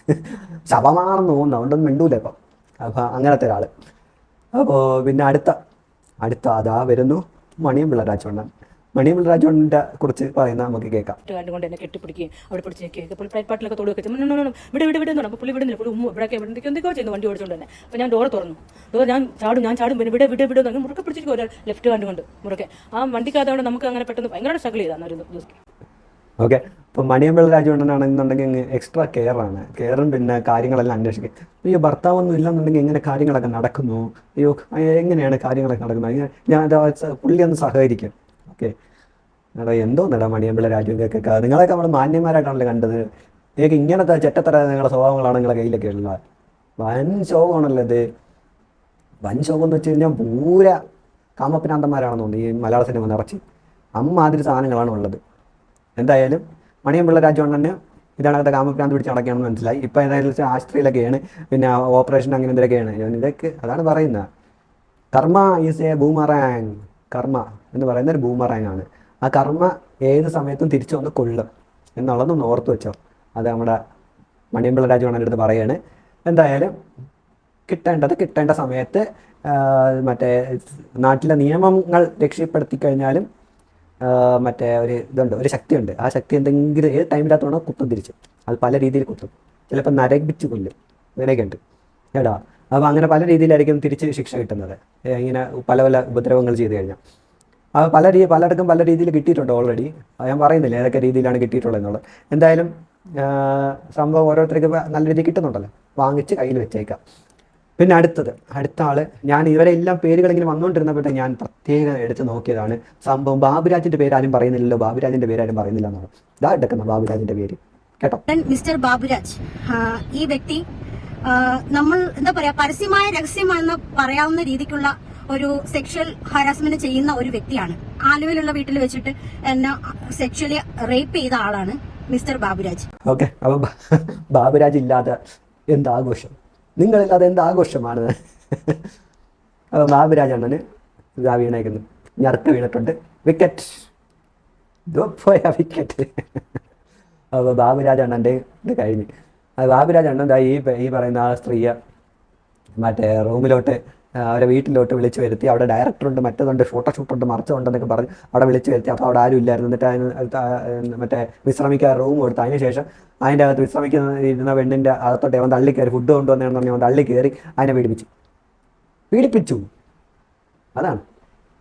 *laughs* ശവമാണെന്ന് തോന്നുന്നു അതുകൊണ്ടൊന്നും മിണ്ടൂല ഇപ്പം. അപ്പോൾ അങ്ങനത്തെ ഒരാൾ അപ്പോൾ പിന്നെ അടുത്ത അടുത്ത അതാ വരുന്നു മണിയമ്പിള്ള രാജവണ്ണൻ മണിയമ്പിള്ള രാജവണ്ണന്റെ കുറിച്ച് പറയുന്ന നമുക്ക് കേൾക്കാം. ഒറ്റ കൊണ്ട് എന്നെ കെട്ടിപ്പിടിക്കുകയും അവിടെ പിടിച്ച് നിൽക്കുകയും പുള്ളി പാട്ടിലൊക്കെ തൊടുകയൊക്കെ ചെയ്യും. "ഉം, ഉം, ഉം, ഇവിടെ ഇവിടെ ഇവിടെ എന്ന് പുള്ളി വിടുന്നില്ല. പുള്ളി ഉമ്മ ഇവിടെയൊക്കെ ഇവിടെ എന്തൊക്കെയോ ചെയ്യുന്നു വണ്ടി ഓടിച്ചുകൊണ്ട് തന്നെ അപ്പോൾ ഞാൻ ഡോർ തുറന്നു. ഡോർ ഞാൻ ചാടും ഞാൻ ചാടും. പിന്നെ ഇവിടെ ഇവിടെ ഇവിടെ മുറുക്കെ പിടിച്ചിരിക്കും ഒരാൾ. ലെഫ്റ്റ് കണ്ടുകൊണ്ട് മുറുക്കെ ആ വണ്ടിക്കകത്തോടെ നമുക്ക് അങ്ങനെ പെട്ടെന്ന് ഭയങ്കര സ്ട്രഗിൾ ചെയ്താണ് ഒരു ദിവസം. ഓക്കെ ഇപ്പം മണിയമ്പിള്ള രാജുണ്ടനാണെന്നുണ്ടെങ്കിൽ എക്സ്ട്രാ കെയർ ആണ്. കെയറും പിന്നെ കാര്യങ്ങളെല്ലാം അന്വേഷിക്കും. അയ്യോ ഭർത്താവൊന്നും ഇല്ലെന്നുണ്ടെങ്കിൽ എങ്ങനെ കാര്യങ്ങളൊക്കെ നടക്കുന്നു. അയ്യോ എങ്ങനെയാണ് കാര്യങ്ങളൊക്കെ നടക്കുന്നത്? ഞാൻ പുള്ളി ഒന്ന് സഹകരിക്കും. ഓക്കെ എടാ എന്തോന്നെടാ മണിയമ്പിള്ള രാജുവിന്റെയൊക്കെ നിങ്ങളൊക്കെ നമ്മൾ മാന്യന്മാരായിട്ടാണല്ലോ കണ്ടത്. നിങ്ങൾക്ക് ഇങ്ങനത്തെ ചെറ്റത്തര നിങ്ങളുടെ സ്വഭാവങ്ങളാണ് നിങ്ങളുടെ കയ്യിലൊക്കെ ഉള്ളത് വൻ ശോകമാണല്ലോ ഇത്. വൻ ശോകം എന്ന് വെച്ച് കഴിഞ്ഞാൽ പൂര കാമപ്രാന്തന്മാരാണെന്ന് തോന്നുന്നു ഈ മലയാള സിനിമ നിറച്ച്. അമ്മാതിരി സാധനങ്ങളാണ് ഉള്ളത്. എന്തായാലും മണിയമ്പിള്ള രാജുവണ്ണന് ഇതാണ് കാമഭ്രാന്ത് പിടിച്ച് നടക്കുകയാണെന്ന് മനസ്സിലായി. ഇപ്പം ഏതായാലും ആശുപത്രിയിലൊക്കെയാണ്. പിന്നെ ഓപ്പറേഷൻ അങ്ങനെ എന്തൊക്കെയാണ് ഇതൊക്കെ അതാണ് പറയുന്നത്. കർമ്മ ഈസ് എ ബൂമറാങ്. കർമ്മ എന്ന് പറയുന്ന ഒരു ബൂമറാങ് ആണ്. ആ കർമ്മ ഏത് സമയത്തും തിരിച്ചു വന്ന് കൊള്ളും എന്നുള്ളതൊന്ന് ഓർത്ത് വെച്ചോ. അത് നമ്മുടെ മണിയമ്പിള്ള രാജുവണ്ണന്റെ അടുത്ത് പറയാണ്. എന്തായാലും കിട്ടേണ്ടത് കിട്ടേണ്ട സമയത്ത് മറ്റേ നാട്ടിലെ നിയമങ്ങൾ രക്ഷപ്പെടുത്തി കഴിഞ്ഞാലും മറ്റേ ഒരു ഇതുണ്ട് ഒരു ശക്തിയുണ്ട്. ആ ശക്തി എന്തെങ്കിലും ഏത് ടൈമിനകത്തോണോ കുത്തും തിരിച്ച്. അത് പല രീതിയിൽ കുത്തും. ചിലപ്പോൾ നരകിച്ച് കൊല്ലും. അങ്ങനെയൊക്കെ ഉണ്ട്. കേടാ അപ്പോൾ അങ്ങനെ പല രീതിയിലായിരിക്കും തിരിച്ച് ശിക്ഷ കിട്ടുന്നത്. ഇങ്ങനെ പല പല ഉപദ്രവങ്ങൾ ചെയ്ത് കഴിഞ്ഞാൽ. അപ്പോൾ പല രീതി പലയിടക്കും പല രീതിയിൽ കിട്ടിയിട്ടുണ്ട് ഓൾറെഡി ഞാൻ പറയുന്നില്ല ഏതൊക്കെ രീതിയിലാണ് കിട്ടിയിട്ടുള്ളത് എന്നുള്ളത്. എന്തായാലും സംഭവം ഓരോരുത്തർക്ക് നല്ല രീതിയിൽ കിട്ടുന്നുണ്ടല്ലോ. വാങ്ങിച്ച് കയ്യിൽ വെച്ചേക്കാം. പിന്നെ അടുത്തത് അടുത്ത ആൾ ഞാൻ ഇവരെല്ലാം പേരുകളെങ്കിലും ഇങ്ങനെ വന്നുകൊണ്ടിരുന്നപ്പോഴത്തെ ഞാൻ പ്രത്യേകം എടുത്ത് നോക്കിയതാണ് സംഭവം. ബാബുരാജിന്റെ പേര് ആരും പറയുന്നില്ലല്ലോ ബാബുരാജിന്റെ പേര് ആരും പറയുന്നില്ല എന്നാണ്. ഇതാ എടുക്കുന്ന ബാബുരാജിന്റെ പേര്. കേട്ടോ? മിസ്റ്റർ ബാബുരാജ്. ഈ വ്യക്തി നമ്മൾ എന്താ പറയാ പരസ്യമായ രഹസ്യമാണെന്ന് പറയാവുന്ന രീതിക്കുള്ള ഒരു സെക്ഷൽ ഹരാസ്മെന്റ് ചെയ്യുന്ന ഒരു വ്യക്തിയാണ്. ആലുവയിലുള്ള വീട്ടിൽ വെച്ചിട്ട് എന്നെ സെക്ഷലി റേപ്പ് ചെയ്ത ആളാണ് മിസ്റ്റർ ബാബുരാജ്. ഓക്കെ അപ്പൊ ബാബുരാജ് ഇല്ലാതെ എന്ത് ആഘോഷം നിങ്ങളില്ലാതെ എന്ത് ആഘോഷമാണ്? അപ്പം ബാബുരാജ് ഇതാ വീണേക്കുന്നു ഞർക്ക് വീണിട്ടുണ്ട്. വിക്കറ്റ് പോയ വിക്കറ്റ് അപ്പോൾ ബാബുരാജ് അണ്ണന്റെ ഇത് കഴിഞ്ഞ്. അത് ബാബുരാജ് അണ്ണൻ ഈ ഈ പറയുന്ന ആ സ്ത്രീയെ മറ്റേ റൂമിലോട്ട് അവരെ വീട്ടിലോട്ട് വിളിച്ചു വരുത്തി. അവിടെ ഡയറക്ടറുണ്ട് മറ്റേതുണ്ട് ഫോട്ടോഷൂട്ടുണ്ട് മറച്ചുണ്ടെന്നൊക്കെ പറഞ്ഞ് അവിടെ വിളിച്ചു വരുത്തി. അപ്പോൾ അവിടെ ആരും ഇല്ലായിരുന്നു. എന്നിട്ട് അതിന് മറ്റേ വിശ്രമിക്കാൻ റൂം കൊടുത്ത്. അതിന് ശേഷം അതിന്റെ അകത്ത് വിശ്രമിക്കുന്ന ഇരുന്ന പെണ്ണിന്റെ അകത്തോട്ട് അവൻ തള്ളി കയറി. ഫുഡ് കൊണ്ടുവന്നതെന്ന് പറഞ്ഞു അവൻ തള്ളി കയറി അതിനെ പീഡിപ്പിച്ചു. പീഡിപ്പിച്ചു. അതാണ്.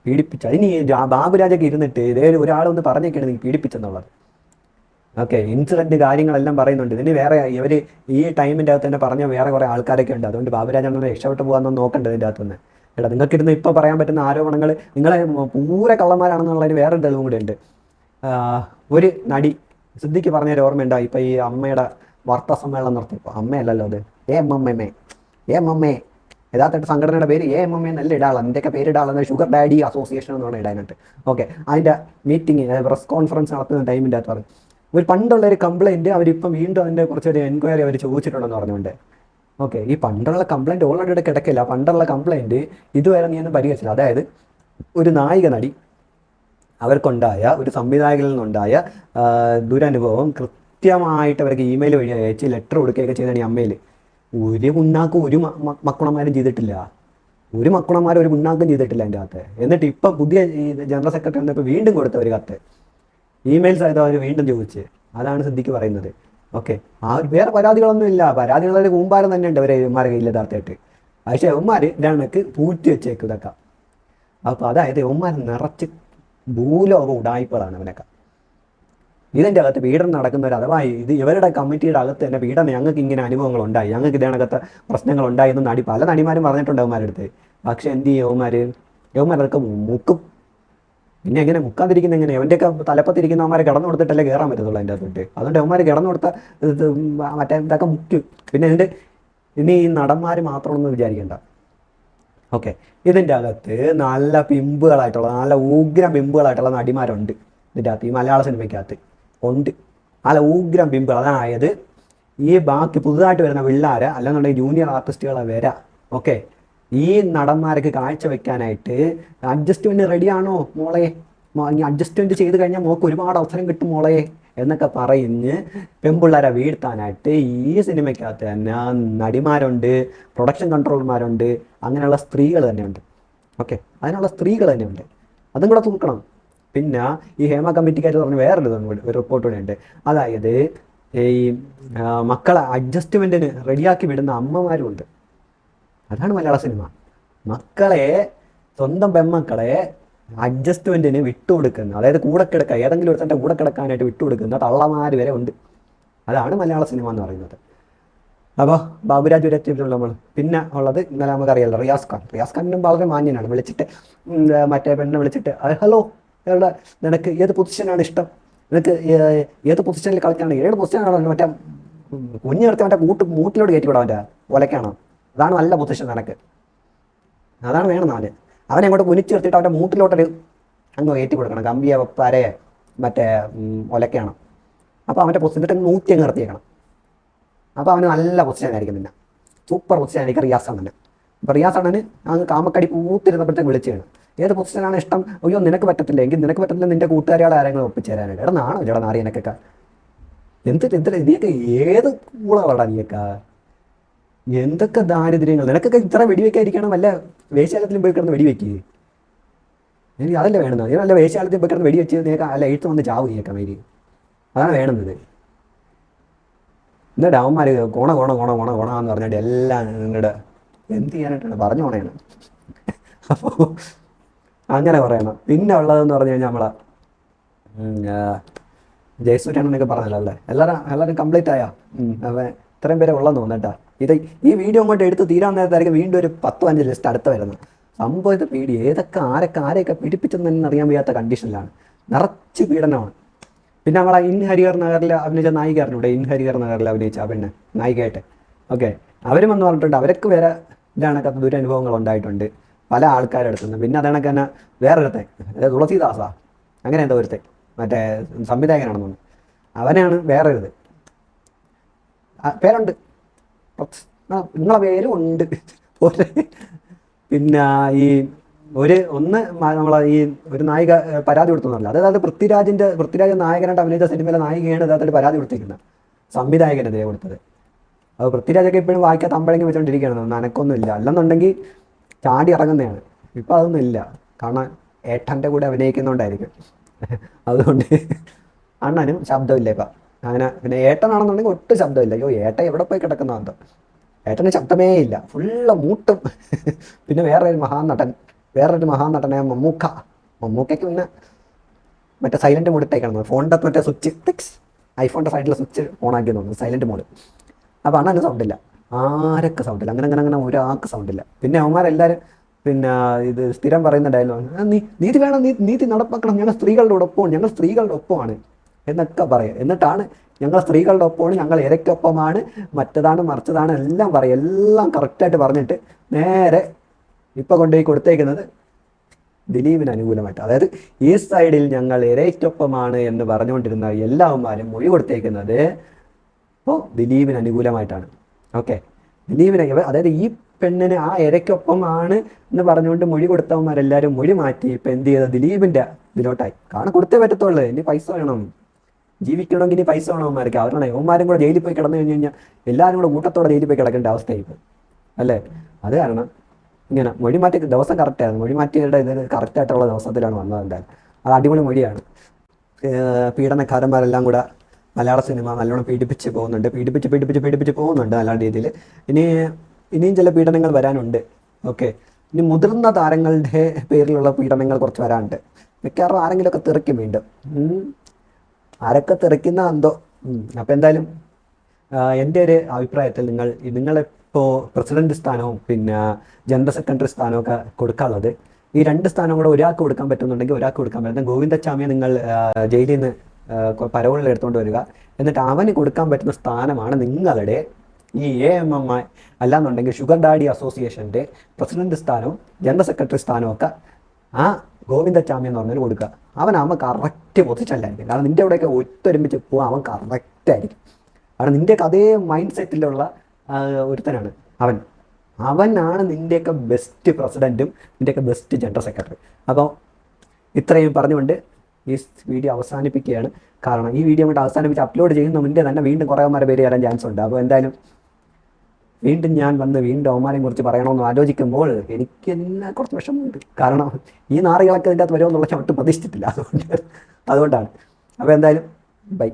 പീഡിപ്പിച്ചു. അതിന് ബാബുരാജൊക്കെ ഇരുന്നിട്ട് ഇതേ ഒരാളൊന്ന് പറഞ്ഞേക്കാണ് നീ പീഡിപ്പിച്ചെന്നുള്ളത്. ഓക്കെ ഇൻസിഡന്റ് കാര്യങ്ങളെല്ലാം പറയുന്നുണ്ട്. ഇതിന് വേറെ ഇവർ ഈ ടൈമിന്റെ അകത്ത് തന്നെ പറഞ്ഞ വേറെ കുറേ ആൾക്കാരൊക്കെ ഉണ്ട്. അതുകൊണ്ട് ബാബുരാജാണ് രക്ഷപ്പെട്ട് പോകാമെന്ന് നോക്കേണ്ടത് ഇതിന്റെ അകത്തുനിന്ന് എടാ നിങ്ങൾക്കിരുന്ന് ഇപ്പോൾ പറയാൻ പറ്റുന്ന ആരോപണങ്ങൾ നിങ്ങളെ പൂര കള്ളന്മാരാണെന്നുള്ളതിന് വേറെ തെളിവും കൂടെ ഉണ്ട്. ഒരു നടി സിദ്ധിക്ക് പറഞ്ഞൊരു ഓർമ്മയുണ്ടോ? ഇപ്പം ഈ അമ്മയുടെ വാർത്താ സമ്മേളനം നടത്തിയപ്പോൾ അമ്മയല്ലല്ലോ അത്. ഏ അമ്മമ്മേ. ഏ അമ്മമ്മേ. യഥാർത്ഥ സംഘടനയുടെ പേര് എ എം എം എന്നല്ല ഇടാളാണ് അതിന്റെയൊക്കെ പേര് ഇടാളെന്ന് ഷുഗർ ഡാഡി അസോസിയേഷൻ എന്ന് പറഞ്ഞാൽ ഇടാനായിട്ട് ഓക്കെ അതിന്റെ മീറ്റിംഗ് പ്രസ് കോൺഫറൻസ് നടത്തുന്ന ടൈമിന്റെ അകത്ത് പറഞ്ഞു ഒരു പണ്ടുള്ള ഒരു കംപ്ലൈന്റ് അവരിപ്പം വീണ്ടും അതിന്റെ കുറച്ചൊരു എൻക്വയറി അവർ ചോദിച്ചിട്ടുണ്ടെന്ന് പറഞ്ഞുകൊണ്ട്. ഓക്കെ ഈ പണ്ടുള്ള കംപ്ലൈന്റ് ഓൾറെഡി ഇവിടെ കിടക്കില്ല പണ്ടുള്ള കംപ്ലൈന്റ് ഇതുവരെ നീ ഒന്നും പരിഹരിച്ചില്ല. അതായത് ഒരു നായിക നടി അവർക്കുണ്ടായ ഒരു സംവിധായകനിൽ നിന്നുണ്ടായ ദുരനുഭവം കൃത്യമായിട്ട് അവർക്ക് ഇമെയിൽ വഴി അയച്ച് ലെറ്റർ കൊടുക്കുകയൊക്കെ ചെയ്താണ് ഈ അമ്മയിൽ ഒരു മുന്നാക്കും ഒരു മ- മ- ചെയ്തിട്ടില്ല. ഒരു മക്കുണമാരും ഒരു മുന്നാക്കും ചെയ്തിട്ടില്ല എന്റെ അകത്ത്. എന്നിട്ട് ഇപ്പം പുതിയ ജനറൽ സെക്രട്ടറി ഇപ്പോൾ വീണ്ടും കൊടുത്ത ഒരു കത്ത്. ഇമെയിൽ സഹിതം അവർ വീണ്ടും ചോദിച്ച്. അതാണ് സിദ്ദിഖ് പറയുന്നത്. ഓക്കെ ആ വേറെ പരാതികളൊന്നും ഇല്ല. പരാതികളുടെ കൂമ്പാരം തന്നെ ഉണ്ട് അവരെ ഇവന്മാരെ കയ്യിൽ യഥാർത്ഥമായിട്ട് പക്ഷേ ഇവന്മാർ ഇതാണക്ക് പൂറ്റി വെച്ചേക്കും ഇതൊക്കെ. അപ്പോൾ അതായത് ഇവന്മാർ നിറച്ച് ഭൂലോക ഉടായ്പകളാണ് അവനൊക്കെ. ഇതിന്റെ അകത്ത് പീഡനം നടക്കുന്നവർ അഥവാ ഇത് ഇവരുടെ കമ്മിറ്റിയുടെ അകത്ത് തന്നെ പീഡനം ഞങ്ങൾക്ക് ഇങ്ങനെ അനുഭവങ്ങൾ ഉണ്ടായി. ഞങ്ങൾക്ക് ഇതിനകത്ത് പ്രശ്നങ്ങൾ ഉണ്ടായി എന്ന് നടി പല നടിമാരും പറഞ്ഞിട്ടുണ്ട് അവന്മാരുടെ അടുത്ത്. പക്ഷെ എന്ത് ചെയ്യും യവന്മാർ യവന്മാരൊക്കെ മുക്കും പിന്നെ എങ്ങനെ മുക്കാതിരിക്കുന്ന എങ്ങനെ അവന്റെയൊക്കെ തലപ്പത്തിരിക്കുന്നവന്മാരെ കിടന്നു കൊടുത്തിട്ടല്ലേ കയറാൻ പറ്റത്തുള്ളൂ അതിന്റെ അകത്തോട്ട്. അതുകൊണ്ട് അവന്മാർ കിടന്നു കൊടുത്ത മറ്റേ ഇതൊക്കെ മുക്കും പിന്നെ ഇതിന്റെ ഇനി ഈ നടന്മാർ മാത്രമൊന്നും വിചാരിക്കണ്ട. ഓക്കെ. ഇതിന്റെ അകത്ത് നല്ല പിമ്പുകളായിട്ടുള്ള നല്ല ഉഗ്രം പിമ്പുകളായിട്ടുള്ള നടിമാരുണ്ട്. ഇതിന്റെ അകത്ത് ഈ മലയാള സിനിമയ്ക്കകത്ത് ഉണ്ട്. നല്ല ഉഗ്രം പിമ്പുകൾ. അതായത് ഈ ബാക്കി പുതുതായിട്ട് വരുന്ന പിള്ളേർ അല്ലെന്നുണ്ടെങ്കിൽ ജൂനിയർ ആർട്ടിസ്റ്റുകളെ വരാം. ഓക്കെ. ഈ നടന്മാർക്ക് കാഴ്ച വെക്കാനായിട്ട് അഡ്ജസ്റ്റ്മെന്റ് റെഡിയാണോ മോളെ? അഡ്ജസ്റ്റ്മെന്റ് ചെയ്ത് കഴിഞ്ഞാൽ മോക്ക് ഒരുപാട് അവസരം കിട്ടും മോളെ എന്നൊക്കെ പറഞ്ഞ് പെൺപിള്ളേരെ വീഴ്ത്താനായിട്ട് ഈ സിനിമയ്ക്കകത്ത് തന്നെ നടിമാരുണ്ട് പ്രൊഡക്ഷൻ കൺട്രോളർമാരുണ്ട് അങ്ങനെയുള്ള സ്ത്രീകൾ തന്നെയുണ്ട്. ഓക്കെ അതിനുള്ള സ്ത്രീകൾ തന്നെയുണ്ട്. അതും കൂടെ തൂക്കണം. പിന്നെ ഈ ഹേമ കമ്മിറ്റിക്കാർ പറഞ്ഞ വേറൊരു ഒരു റിപ്പോർട്ട് കൂടെ ഉണ്ട്. അതായത് ഈ മക്കളെ അഡ്ജസ്റ്റ്മെന്റിന് റെഡിയാക്കി വിടുന്ന അമ്മമാരും ഉണ്ട് അതാണ് മലയാള സിനിമ. മക്കളെ സ്വന്തം പെമ്മക്കളെ അഡ്ജസ്റ്റ്മെന്റിന് വിട്ടുകൊടുക്കുന്ന അതായത് കൂടെ കിടക്കുക ഏതെങ്കിലും ഒരുത്തന്റെ കൂടെ കിടക്കാനായിട്ട് വിട്ടുകൊടുക്കുന്ന തള്ളമാര് വരെ ഉണ്ട്. അതാണ് മലയാള സിനിമ എന്ന് പറയുന്നത്. അപ്പോൾ ബാബുരാജ് ഒരു എത്തിയിട്ടുള്ള നമ്മൾ പിന്നെ ഉള്ളത് ഇന്നലെ നമുക്കറിയാലോ റിയാസ് ഖാൻ. റിയാസ് ഖാനും വളരെ മാന്യനാണ്. വിളിച്ചിട്ട് മറ്റേ പെണ്ണിനെ വിളിച്ചിട്ട് ഹലോ എവിടെ നിനക്ക് ഏത് പൊസിഷനാണ് ഇഷ്ടം? നിനക്ക് ഏത് പൊസിഷനിൽ കളിക്കാണ് ഏത് പൊസിഷനാണ് മറ്റേ കുഞ്ഞു നിർത്തി മറ്റേ കൂട്ട് മൂട്ടിലോട്ട് കയറ്റി വിടാൻ അവന്റെ ഒലക്കാണോ അതാണ് നല്ല പൊസിഷൻ നിനക്ക് അതാണ് വേണം അവന് അവനെ അങ്ങോട്ട് കുനിച്ചു നിർത്തിയിട്ട് അവന്റെ മൂട്ടിലോട്ടൊരു അങ്ങ് കയറ്റി കൊടുക്കണം. കമ്പിയ വപ്പാരെ മറ്റേ ഒലക്കാണ് അപ്പോൾ അവന്റെ പൊസിഷൻ നൂറ്റി അങ്ങ് നിർത്തിയേക്കണം. അപ്പോൾ അവന് നല്ല പൊസിഷനായിരിക്കും പിന്നെ. സൂപ്പർ പൊസിഷനായിരിക്കും റിയാസ് തന്നെ അപ്പോൾ റിയാസ് അങ്ങ് കാമക്കടി പൂത്തിരുന്നപ്പോഴത്തേക്ക് വേണം ഏത് പൊസിഷനാണ് ഇഷ്ടം? അയ്യോ നിനക്ക് പറ്റത്തില്ല. എങ്കിൽ നിനക്ക് പറ്റത്തില്ല നിന്റെ കൂട്ടുകാരികളെ ആരെങ്കിലും ഒപ്പിച്ചു തരാനായിട്ട് എടാ നാണോ? ചേട്ടാ നാറിയനക്കൊക്കെ എന്ത് എന്ത് നീയൊക്കെ ഏത് കൂളാടാ നീയൊക്കെ? എന്തൊക്കെ ദാരിദ്ര്യങ്ങൾ? നിനക്കൊക്കെ ഇത്ര വെടിവെക്കാതിരിക്കണം വല്ല വേശാലത്തിലും പോയി കിടന്ന് വെടിവെക്ക്. എനിക്ക് അതല്ല വേണമെന്ന് നീ നല്ല വേശാലത്തിൽ പോയി കിടന്ന് വെടിവെച്ച് നിനക്ക് അല്ല എഴുത്ത് വന്ന് ചാവ് നീയൊക്കെ മേരി അതാണ് വേണമെന്നത് എന്നിട്ട് അവന്മാർ കോണ കോണ കോണ കോണ കോണ എന്ന് പറഞ്ഞിട്ട് എല്ലാം നിങ്ങളുടെ എന്ത് ചെയ്യാനായിട്ടാണ്? പറഞ്ഞു പോണേണ്. അപ്പോൾ അങ്ങനെ പറയണം. പിന്നെ ഉള്ളതെന്ന് പറഞ്ഞു കഴിഞ്ഞാൽ നമ്മളെ ജയസൂര്യാണെന്നൊക്കെ പറഞ്ഞല്ലോ അല്ലേ? എല്ലാവരും എല്ലാവരും കംപ്ലീറ്റ് ആയാ? അവൻ ഇത്രയും പേരെ ഉള്ളെന്ന് തോന്നട്ടാ ഇത് ഈ വീഡിയോ അങ്ങോട്ട് എടുത്ത് തീരാൻ നേരത്തായിരിക്കും വീണ്ടും ഒരു പത്ത് അഞ്ച് ലിസ്റ്റ് അടുത്ത് വരുന്നത്. സംഭവം പീഡി ഏതൊക്കെ ആരൊക്കെ ആരെയൊക്കെ പീഡിപ്പിച്ചെന്ന് തന്നെ അറിയാൻ വയ്യാത്ത കണ്ടീഷനിലാണ് നിറച്ച് പീഡനമാണ്. പിന്നെ നമ്മളെ ഇൻ ഹരിഹർ നഗറിൽ അഭിനയിച്ച നായികയായിരുന്നു ഇൻ ഹരിഹർ നഗറിൽ അഭിനയിച്ച ആ പെണ്ണ് നായികയായിട്ട്. ഓക്കെ അവരും വന്ന് പറഞ്ഞിട്ടുണ്ട് അവർക്ക് വേറെ ഇതാണൊക്കെ ദുരനുഭവങ്ങൾ ഉണ്ടായിട്ടുണ്ട്. പല ആൾക്കാരുടെ അടുത്തുനിന്ന് പിന്നെ അതണക്ക് തന്നെ വേറൊരുത്തെ തുളസിദാസാ. അങ്ങനെ എന്തോ ഒരുത്തെ മറ്റേ സംവിധായകനാണെന്ന് തോന്നുന്നു. അവനാണ് വേറൊരുത്. പേരുണ്ട്. നിങ്ങളെ പേരും ഉണ്ട്. പിന്നെ ഈ ഒരു ഒന്ന് നമ്മളെ ഈ ഒരു നായിക പരാതി കൊടുത്തെന്നല്ല. അതായത് പൃഥ്വിരാജിന്റെ പൃഥ്വിരാജ് നായകനായിട്ട് അഭിനയിച്ച സിനിമയിലെ നായികയാണ് അതായത് പരാതി കൊടുത്തിരിക്കുന്നത്. സംവിധായകനെതിരെ കൊടുത്തത്. അത് പൃഥ്വിരാജൊക്കെ ഇപ്പോഴും വായിക്കാൻ തമ്പഴങ്ങി വെച്ചോണ്ടിരിക്കുകയാണ്. നനക്കൊന്നും ഇല്ല അല്ലെന്നുണ്ടെങ്കിൽ ചാടി ഇറങ്ങുന്നതാണ് ഇപ്പം അതൊന്നും ഇല്ല. കാരണം ഏട്ടന്റെ കൂടെ അഭിനയിക്കുന്നതുകൊണ്ടായിരിക്കും അതുകൊണ്ട് അണ്ണനും ശബ്ദമില്ല ഇപ്പം. അങ്ങനെ പിന്നെ ഏട്ടനാണെന്നുണ്ടെങ്കിൽ ഒട്ടും ശബ്ദമില്ല. അയ്യോ ഏട്ട എവിടെ പോയി കിടക്കുന്ന എന്തോ ഏട്ടന് ശബ്ദമേ ഇല്ല. ഫുള്ള് മൂട്ടും. പിന്നെ വേറെ ഒരു മഹാനടൻ വേറൊരു മഹാനടനായ മമ്മൂക്ക. മമ്മൂക്കയ്ക്ക് പിന്നെ മറ്റേ സൈലന്റ് മോഡ് ഇട്ടേക്കണം ഫോണിന്റെ മറ്റേ സ്വിച്ച്. തിക്സ് ഐഫോണിന്റെ സൈഡിലെ സ്വിച്ച് ഓണാക്കി തോന്നുന്നു. Silent mode. അപ്പോൾ അണ്ണന് സൗണ്ടില്ല ആരൊക്കെ സൗണ്ടില്ല അങ്ങനെ അങ്ങനെ അങ്ങനെ ഒരാൾക്ക് സൗണ്ടില്ല പിന്നെ അവന്മാരെല്ലാവരും പിന്നെ ഇത് സ്ഥിരം പറയുന്ന നീ നീതി വേണം നീതി നടപ്പാക്കണം. ഞങ്ങൾ സ്ത്രീകളുടെ ഒപ്പമാണ് ഞങ്ങൾ സ്ത്രീകളുടെ ഒപ്പമാണ്. എന്നൊക്കെ പറയും. എന്നിട്ടാണ് ഞങ്ങൾ സ്ത്രീകളുടെ ഒപ്പമാണ് ഞങ്ങൾ ഇരയ്ക്കൊപ്പമാണ് മറ്റതാണ് മറിച്ചതാണ് എല്ലാം പറയും. എല്ലാം കറക്റ്റായിട്ട് പറഞ്ഞിട്ട് നേരെ ഇപ്പം കൊണ്ടുപോയി കൊടുത്തേക്കുന്നത് ദിലീപിന് അനുകൂലമായിട്ട്. അതായത് ഈ സൈഡിൽ ഞങ്ങൾ ഇരയ്ക്കൊപ്പമാണ് എന്ന് പറഞ്ഞുകൊണ്ടിരുന്ന എല്ലാവന്മാരും മൊഴി കൊടുത്തേക്കുന്നത് ഇപ്പോൾ ദിലീപിന് അനുകൂലമായിട്ടാണ്. ഓക്കെ ദിലീപിനെ അതായത് ഈ പെണ്ണിന് ആ ഇരയ്ക്കൊപ്പമാണ് എന്ന് പറഞ്ഞുകൊണ്ട് മൊഴി കൊടുത്തവന്മാരെല്ലാവരും മൊഴി മാറ്റി ഇപ്പം എന്ത് ചെയ്ത ദിലീപിന്റെ ഇതിലോട്ടായി. കാരണം കൊടുത്തേ പറ്റത്തുള്ളൂ. ഇനി പൈസ വേണം. ജീവിക്കണമെങ്കിൽ ഇനി പൈസ വേണം അവന്മാർക്ക്. അവരാണ് അവന്മാരും കൂടെ ജയിലിൽ പോയി കിടന്നു കഴിഞ്ഞ് കഴിഞ്ഞാൽ എല്ലാവരും കൂടെ കൂട്ടത്തോടെ ജയിലിൽ പോയി കിടക്കേണ്ട അവസ്ഥയായി അല്ലേ? അത് കാരണം ഇങ്ങനെ മൊഴി മാറ്റി ദിവസം കറക്റ്റായിരുന്നു മൊഴി മാറ്റിയുടെ ഇത് കറക്റ്റായിട്ടുള്ള ദിവസത്തിലാണ് വന്നത് എന്തായാലും. അത് അടിപൊളി മൊഴിയാണ്. പീഡനക്കാരന്മാരെല്ലാം കൂടെ മലയാള സിനിമ നല്ലോണം പീഡിപ്പിച്ച് പോകുന്നുണ്ട്. പീഡിപ്പിച്ച് പീഡിപ്പിച്ച് പീഡിപ്പിച്ച് പോകുന്നുണ്ട് നല്ല രീതിയിൽ ഇനി ഇനിയും ചില പീഡനങ്ങൾ വരാനുണ്ട്. ഓക്കെ. ഇനി മുതിർന്ന താരങ്ങളുടെ പേരിലുള്ള പീഡനങ്ങൾ കുറച്ച് വരാനുണ്ട്. മിക്കവാറും ആരെങ്കിലുമൊക്കെ തെറിക്കും വീണ്ടും. ആരൊക്കെ തെറിക്കുന്ന എന്തോ. അപ്പം എന്തായാലും എന്റെ ഒരു അഭിപ്രായത്തിൽ നിങ്ങൾ നിങ്ങളിപ്പോൾ പ്രസിഡന്റ് സ്ഥാനവും പിന്നെ ജനറൽ സെക്രട്ടറി സ്ഥാനവും ഒക്കെ കൊടുക്കാനുള്ളത് ഈ രണ്ട് സ്ഥാനം കൂടെ ഒരാൾക്ക് കൊടുക്കാൻ പറ്റുന്നുണ്ടെങ്കിൽ ഒരാൾക്ക് കൊടുക്കാൻ പറ്റുന്ന ഗോവിന്ദച്ചാമിയെ നിങ്ങൾ ജയിലിൽ നിന്ന് പരവുകളിൽ എടുത്തുകൊണ്ട് വരിക. എന്നിട്ട് അവന് കൊടുക്കാൻ പറ്റുന്ന സ്ഥാനമാണ് നിങ്ങളുടെ ഈ എ എം എം ഐ അല്ലാന്നുണ്ടെങ്കിൽ ഷുഗർ ഡാഡി അസോസിയേഷന്റെ പ്രസിഡന്റ് സ്ഥാനവും ജനറൽ സെക്രട്ടറി സ്ഥാനവും ഒക്കെ ആ ഗോവിന്ദച്ചാമി എന്ന് പറഞ്ഞാൽ കൊടുക്കുക. അവൻ അവനാകുമ്പോൾ കറക്റ്റ് പൊസിഷനിലായിരിക്കും. കാരണം നിന്റെ അവിടെയൊക്കെ ഒത്തൊരുമിച്ച് പോകാൻ അവൻ കറക്റ്റ് ആയിരിക്കും. കാരണം നിന്റെയൊക്കെ അതേ മൈൻഡ് സെറ്റിലുള്ള ഒരുത്തനാണ് അവൻ. അവനാണ് നിന്റെയൊക്കെ ബെസ്റ്റ് പ്രസിഡന്റും നിന്റെയൊക്കെ ബെസ്റ്റ് ജനറൽ സെക്രട്ടറി അപ്പോൾ ഇത്രയും പറഞ്ഞുകൊണ്ട് ഈ വീഡിയോ അവസാനിപ്പിക്കുകയാണ്. കാരണം ഈ വീഡിയോ അങ്ങോട്ട് അവസാനിപ്പിച്ച് അപ്ലോഡ് ചെയ്യുന്ന മുന്നേ തന്നെ വീണ്ടും കുറേ പേര് ചാൻസ് ഉണ്ട്. അപ്പോൾ എന്തായാലും വീണ്ടും ഞാൻ വന്ന് വീണ്ടും അവന്മാരെയും കുറിച്ച് പറയണമെന്ന് ആലോചിക്കുമ്പോൾ എനിക്ക് തന്നെ കുറച്ച് വിഷമമുണ്ട്. കാരണം ഈ നാറികളൊക്കെ ഇതിന്റെ അകത്ത് വരുമെന്നുള്ള ചവിട്ട് പ്രതീക്ഷിച്ചിട്ടില്ല. അതുകൊണ്ട് അതുകൊണ്ടാണ്. അപ്പോൾ എന്തായാലും ബൈ.